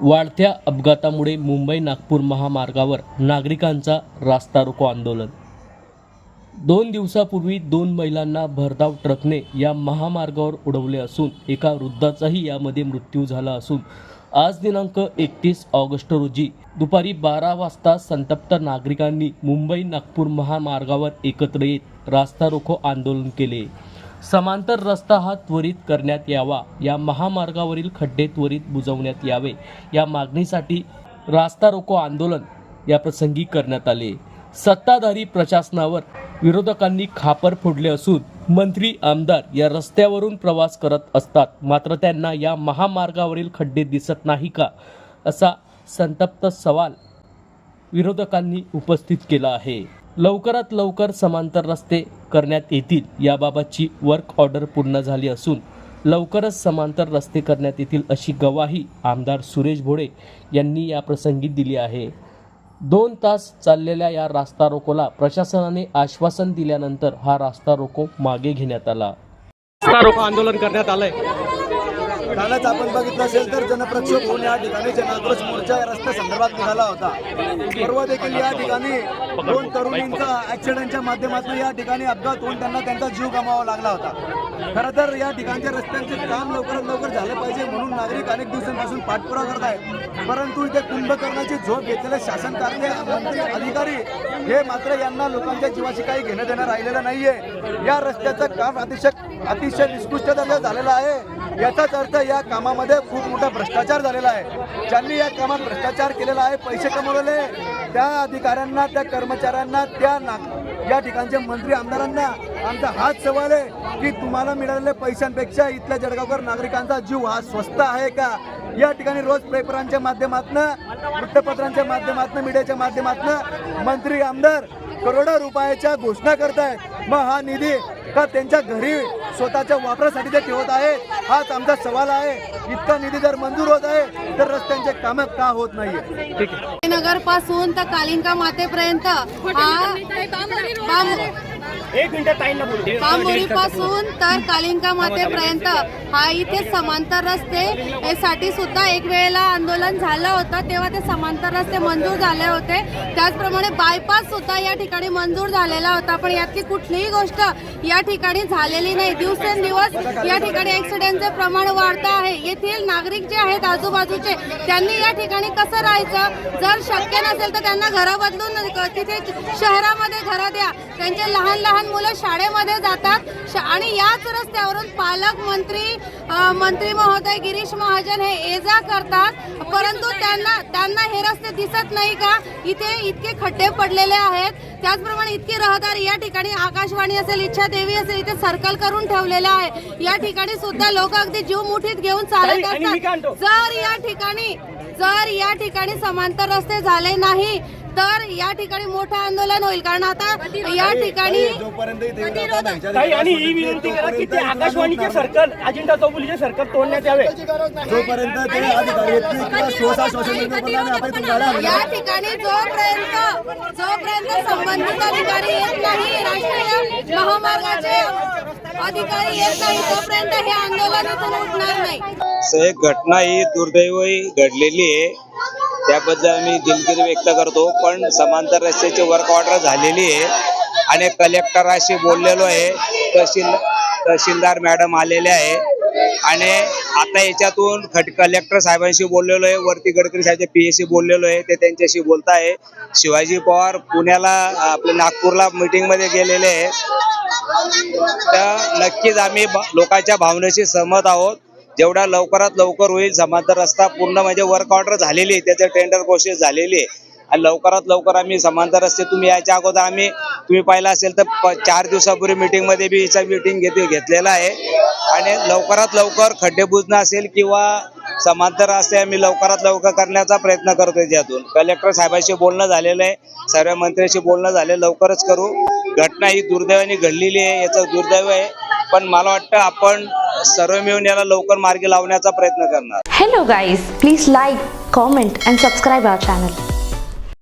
वाढत्या अपघातामुळे मुंबई नागपूर महामार्गावर नागरिकांचा रास्ता रोको आंदोलन. दोन दिवसापूर्वी दोन महिलांना भरधाव ट्रकने या महामार्गावर उडवले असून एका वृद्धाचाही यामध्ये मृत्यू झाला असून आज दिनांक एकतीस ऑगस्ट रोजी दुपारी बारा वाजता संतप्त नागरिकांनी मुंबई नागपूर महामार्गावर एकत्र येत रास्ता रोको आंदोलन केले. समांतर रस्ता हा त्वरित करण्यात यावा. या महामार्गावरील खड्डे त्वरित बुजवण्यात यावे. या मागणीसाठी रास्ता रोको आंदोलन या प्रसंगी करण्यात आले. सत्ताधारी प्रशासनावर विरोधकांनी खापर फोडले असून मंत्री आमदार या रस्त्यावरून प्रवास करत असतात. मात्र त्यांना या महामार्गावरील खड्डे दिसत नाही का? असा संतप्त सवाल विरोधकांनी उपस्थित केला आहे. लवकरात लवकर समांतर रस्ते करण्यात येतील याबाबतची वर्क ऑर्डर पूर्ण झाली असून लवकरच समांतर रस्ते करण्यात येतील अशी ग्वाही आमदार सुरेश भोळे यांनी याप्रसंगी दिली आहे. दोन तास चाललेल्या या रास्ता रोकोला प्रशासनाने आश्वासन दिल्यानंतर हा रास्ता रोको मागे घेण्यात आला. रास्ता रोको आंदोलन करण्यात आलंय. कालच आपण बघितलं असेल तर जनप्रक्षोभ होऊन या ठिकाणी जनाक्रोश मोर्चा या रस्त्या संदर्भात निघाला होता. परवा देखील या ठिकाणी दोन तरुणींचा ऍक्सिडेंटच्या माध्यमातून या ठिकाणी अपघात होऊन त्यांना त्यांचा जीव गमावा लागला होता. खरं तर या ठिकाणच्या रस्त्यांचे काम लवकरात लवकर झालं पाहिजे म्हणून नागरिक अनेक दिवसांपासून पाठपुरावा करत आहेत. परंतु इथे कुंभकर्णाची झोप घेतलेले शासन कार्य मंत्री अधिकारी हे मात्र यांना लोकांच्या जीवाशी काही घेणं देणं राहिलेलं नाहीये. या रस्त्याचं काम अतिशय अतिशय निष्कृष्ट दर्जा झालेला आहे. याचाच अर्थ या कामामध्ये खूप मोठा भ्रष्टाचार झालेला आहे. ज्यांनी या कामात भ्रष्टाचार केलेला आहे पैसे कमवलेले त्या अधिकाऱ्यांना त्या कर्मचाऱ्यांना त्या ना या ठिकाणच्या मंत्री आमदारांना आमचा हाच सवाल आहे की तुम्हाला मिळालेल्या पैशांपेक्षा इथल्या जळगावकर नागरिकांचा जीव हा स्वस्त आहे का? या ठिकाणी रोज पेपरांच्या माध्यमातून वृत्तपत्रांच्या माध्यमातून मीडियाच्या माध्यमातून मंत्री आमदार करोडो रुपयाच्या घोषणा करतायत. मग हा निधी का त्यांच्या घरी स्वतःच्या वापरासाठी ते ठेवत आहे हाच आमचा सवाल आहे. इतका निधी जर मंजूर होत आहे तर रस्त्यांचे कामं का होत नाहीये? ठीक आहे नगरपासून तर कालिंका मातेपर्यंत एक मिनिट ताईंना बोलू. बांबोरी पासून तर कालिंका मातेपर्यंत हा इथे समांतर रस्ते. साठी सुद्धा एक वेळेला आंदोलन झालं होतं. तेव्हा ते समांतर रस्ते मंजूर झाले होते. त्याचप्रमाणे बायपास सुद्धा या ठिकाणी मंजूर झालेला होता. पण यातली कुठलीही गोष्ट या ठिकाणी झालेली नाही. दिवसेंदिवस या ठिकाणी ऍक्सिडेंटचे प्रमाण वाढतं आहे. येथील नागरिक जे आहेत आजूबाजूचे त्यांनी या ठिकाणी कसं राहायचं? जर शक्य नसेल तर त्यांना घरं बदलून तिथे शहरामध्ये घरं द्या. त्यांचे लहान लहान मुलं शाळेमध्ये जातात. आणि याच रस्त्यावरून पालकमंत्री अ, मंत्री महोदय गिरीश महाजन हे ये जा करतात. परंतु त्यांना त्यांना हे रस्ते दिसत नाही का? इथे इतके खड्डे पडलेले आहेत. त्याचप्रमाणे इतकी रहदारी या ठिकाणी आकाशवाणी असेल इच्छा देवी असेल इथे सर्कल करून ठेवलेलं आहे. या ठिकाणी सुद्धा लोक अगदी जीव मुठीत घेऊन चालत असतात? जर या ठिकाणी जर या ठिकाणी समांतर रस्ते झाले नाही तर या ठिकाणी मोठं आंदोलन होईल. कारण आता या ठिकाणी ताई आणि ही विनंती करा की ते आकाशवाणीचे सर्कल अजिंठा चौफुलीचे सर्कल तोडण्यात यावे. जोपर्यंत ते अधिकारी येतील किंवा श्वासा श्वासन जोपर्यंत आपण इथून गाड्या या. ठिकाणी जोपर्यंत जोपर्यंत संबंधित अधिकारी येत नाही राष्ट्रीय महामार्गाचे अधिकारी येत नाही तोपर्यंत हे आंदोलन इथून उठणार नाही. असं एक घटना ही दुर्दैवी घडलेली आहे. त्याबद्दल आम्ही दिलगिरी व्यक्त करतो पण समांतर रस्त्याची वर्क ऑर्डर झालेली आहे आणि कलेक्टराशी बोललेलो आहे तहसील तहसीलदार मॅडम आलेले आहे. आणि आता याच्यातून खट कलेक्टर साहेबांशी बोललेलो आहे वरती गडकरी साहेबच्या पी सी बोललेलो आहे ते त्यांच्याशी बोलत आहे शिवाजी पवार पुण्याला आपल्या नागपूरला मीटिंगमध्ये गेलेले आहे. तर नक्कीच आम्ही लोकांच्या भावनेशी सहमत आहोत. जेवढा लवकरात लवकर होईल समांतर रस्ता पूर्ण म्हणजे वर्क ऑर्डर झालेली आहे त्याचं टेंडर प्रोसेस झालेली आहे. आणि लवकरात लवकर आम्ही समांतर रस्ते तुम्ही याच्या अगोदर आम्ही तुम्ही पाहिलं असेल तर चार दिवसापूर्वी मीटिंगमध्ये बी हिचा मीटिंग घेत घेतलेला आहे. आणि लवकरात लवकर खड्डे बुजणं असेल किंवा समांतर रस्ते आम्ही लवकरात लवकर करण्याचा प्रयत्न करतोय त्यातून. कलेक्टर साहेबांशी बोलणं झालेलं आहे सर्व मंत्र्यांशी बोलणं झालं लवकरच करू. घटना ही दुर्दैवाने घडलेली आहे याचं दुर्दैव आहे. पण मला वाटतं आपण सर्व मिळून याला लवकर मार्गी लावण्याचा प्रयत्न करणार. Hello guys please like comment and subscribe our channel